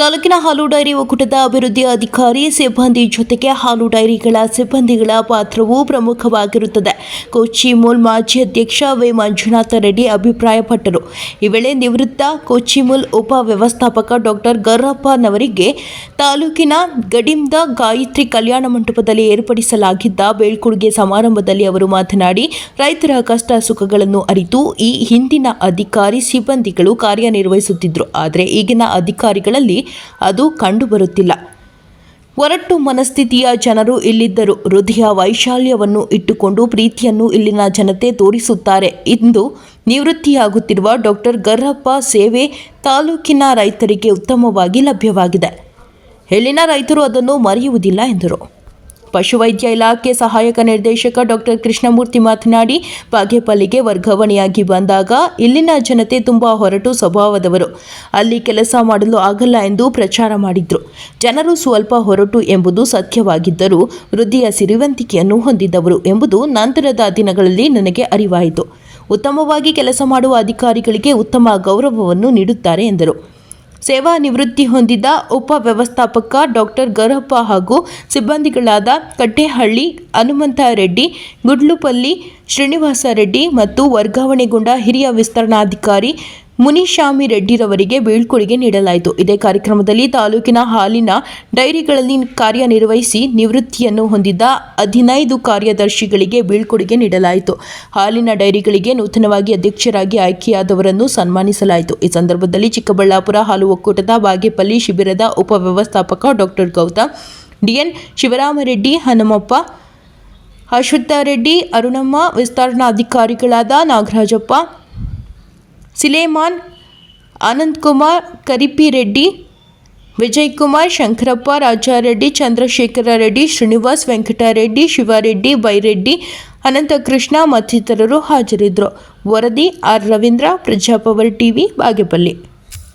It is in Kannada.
ತಾಲೂಕಿನ ಹಾಲು ಡೈರಿ ಒಕ್ಕೂಟದ ಅಭಿವೃದ್ಧಿ ಅಧಿಕಾರಿ ಸಿಬ್ಬಂದಿ ಜೊತೆಗೆ ಹಾಲು ಡೈರಿಗಳ ಸಿಬ್ಬಂದಿಗಳ ಪಾತ್ರವು ಪ್ರಮುಖವಾಗಿರುತ್ತದೆ. ಕೊಚ್ಚಿ ಮೂಲ್ ಮಾಜಿ ಅಧ್ಯಕ್ಷ ವಿ. ಮಂಜುನಾಥ ರೆಡ್ಡಿ ಅಭಿಪ್ರಾಯಪಟ್ಟರು. ಈ ವೇಳೆ ನಿವೃತ್ತ ಕೊಚ್ಚಿಮೂಲ್ ಉಪ ವ್ಯವಸ್ಥಾಪಕ ಡಾಕ್ಟರ್ ಗರ್ರಪ್ಪನವರಿಗೆ ತಾಲೂಕಿನ ಗಡಿಂದ ಗಾಯತ್ರಿ ಕಲ್ಯಾಣ ಮಂಟಪದಲ್ಲಿ ಏರ್ಪಡಿಸಲಾಗಿದ್ದ ಬೀಳ್ಕೊಡುಗೆ ಸಮಾರಂಭದಲ್ಲಿ ಅವರು ಮಾತನಾಡಿ, ರೈತರ ಕಷ್ಟ ಸುಖಗಳನ್ನು ಅರಿತು ಈ ಹಿಂದಿನ ಅಧಿಕಾರಿ ಸಿಬ್ಬಂದಿಗಳು ಕಾರ್ಯನಿರ್ವಹಿಸುತ್ತಿದ್ದರು ಆದರೆ ಈಗಿನ ಅಧಿಕಾರಿಗಳಲ್ಲಿ ಅದು ಕಂಡುಬರುತ್ತಿಲ್ಲ. ಒರಟು ಮನಸ್ಥಿತಿಯ ಜನರು ಇಲ್ಲಿದ್ದರು. ಹೃದಯ ವೈಶಾಲ್ಯವನ್ನು ಇಟ್ಟುಕೊಂಡು ಪ್ರೀತಿಯನ್ನು ಇಲ್ಲಿನ ಜನತೆ ತೋರಿಸುತ್ತಾರೆ. ಇಂದು ನಿವೃತ್ತಿಯಾಗುತ್ತಿರುವ ಡಾಕ್ಟರ್ ಗರ್ರಪ್ಪ ಸೇವೆ ತಾಲೂಕಿನ ರೈತರಿಗೆ ಉತ್ತಮವಾಗಿ ಲಭ್ಯವಾಗಿದೆ. ಇಲ್ಲಿನ ರೈತರು ಅದನ್ನು ಮರೆಯುವುದಿಲ್ಲ ಎಂದರು. ಪಶುವೈದ್ಯ ಇಲಾಖೆ ಸಹಾಯಕ ನಿರ್ದೇಶಕ ಡಾಕ್ಟರ್ ಕೃಷ್ಣಮೂರ್ತಿ ಮಾತನಾಡಿ, ಬಾಗೇಪಲ್ಲಿಗೆ ವರ್ಗಾವಣೆಯಾಗಿ ಬಂದಾಗ ಇಲ್ಲಿನ ಜನತೆ ತುಂಬಾ ಹೊರಟು ಸ್ವಭಾವದವರು. ಅಲ್ಲಿ ಕೆಲಸ ಮಾಡಲು ಆಗಲ್ಲ ಎಂದು ಪ್ರಚಾರ ಮಾಡಿದ್ರು. ಜನರು ಸ್ವಲ್ಪ ಹೊರಟು ಎಂಬುದು ಸತ್ಯವಾಗಿದ್ದರೂ ವೃದ್ಧಿಯ ಸಿರಿವಂತಿಕೆಯನ್ನು ಹೊಂದಿದ್ದವರು ಎಂಬುದು ನಂತರದ ದಿನಗಳಲ್ಲಿ ನನಗೆ ಅರಿವಾಯಿತು. ಉತ್ತಮವಾಗಿ ಕೆಲಸ ಮಾಡುವ ಅಧಿಕಾರಿಗಳಿಗೆ ಉತ್ತಮ ಗೌರವವನ್ನು ನೀಡುತ್ತಾರೆ ಎಂದರು. ಸೇವಾ ನಿವೃತ್ತಿ ಹೊಂದಿದ ಉಪ ವ್ಯವಸ್ಥಾಪಕ ಡಾಕ್ಟರ್ ಗರಪ್ಪ ಹಾಗೂ ಸಿಬ್ಬಂದಿಗಳಾದ ಕಟ್ಟೆಹಳ್ಳಿ ಹನುಮಂತ ರೆಡ್ಡಿ ಗುಡ್ಲುಪಲ್ಲಿ ಶ್ರೀನಿವಾಸ ರೆಡ್ಡಿ ಮತ್ತು ವರ್ಗಾವಣೆಗೊಂಡ ಹಿರಿಯ ವಿಸ್ತರಣಾಧಿಕಾರಿ ಮುನಿಶಾಮಿ ರೆಡ್ಡಿರವರಿಗೆ ಬೀಳ್ಕೊಡುಗೆ ನೀಡಲಾಯಿತು. ಇದೇ ಕಾರ್ಯಕ್ರಮದಲ್ಲಿ ತಾಲೂಕಿನ ಹಾಲಿನ ಡೈರಿಗಳಲ್ಲಿ ಕಾರ್ಯನಿರ್ವಹಿಸಿ ನಿವೃತ್ತಿಯನ್ನು ಹೊಂದಿದ್ದ ಹದಿನೈದು ಕಾರ್ಯದರ್ಶಿಗಳಿಗೆ ಬೀಳ್ಕೊಡುಗೆ ನೀಡಲಾಯಿತು. ಹಾಲಿನ ಡೈರಿಗಳಿಗೆ ನೂತನವಾಗಿ ಅಧ್ಯಕ್ಷರಾಗಿ ಆಯ್ಕೆಯಾದವರನ್ನು ಸನ್ಮಾನಿಸಲಾಯಿತು. ಈ ಸಂದರ್ಭದಲ್ಲಿ ಚಿಕ್ಕಬಳ್ಳಾಪುರ ಹಾಲು ಒಕ್ಕೂಟದ ಬಾಗೇಪಲ್ಲಿ ಶಿಬಿರದ ಉಪವ್ಯವಸ್ಥಾಪಕ doctor Gautham, D N Shivaramareddy, Hanumappa, Ashwathareddy, Arunamma, ವಿಸ್ತರಣಾಧಿಕಾರಿಗಳಾದ Nagarajappa Sileman Ananthkumar Karipi Reddy Vijay Kumar Shankarappa, Rajareddy, Chandrashekhara Reddy, Srinivas Venkatareddy, Shivareddy, Byreddy, Ananthakrishna ಮತ್ತಿತರರು ಹಾಜರಿದ್ದರು. ವರದಿ ಆರ್ ರವೀಂದ್ರ, ಪ್ರಜಾಪವರ್ ಟಿವಿ, ಬಾಗೇಪಲ್ಲಿ.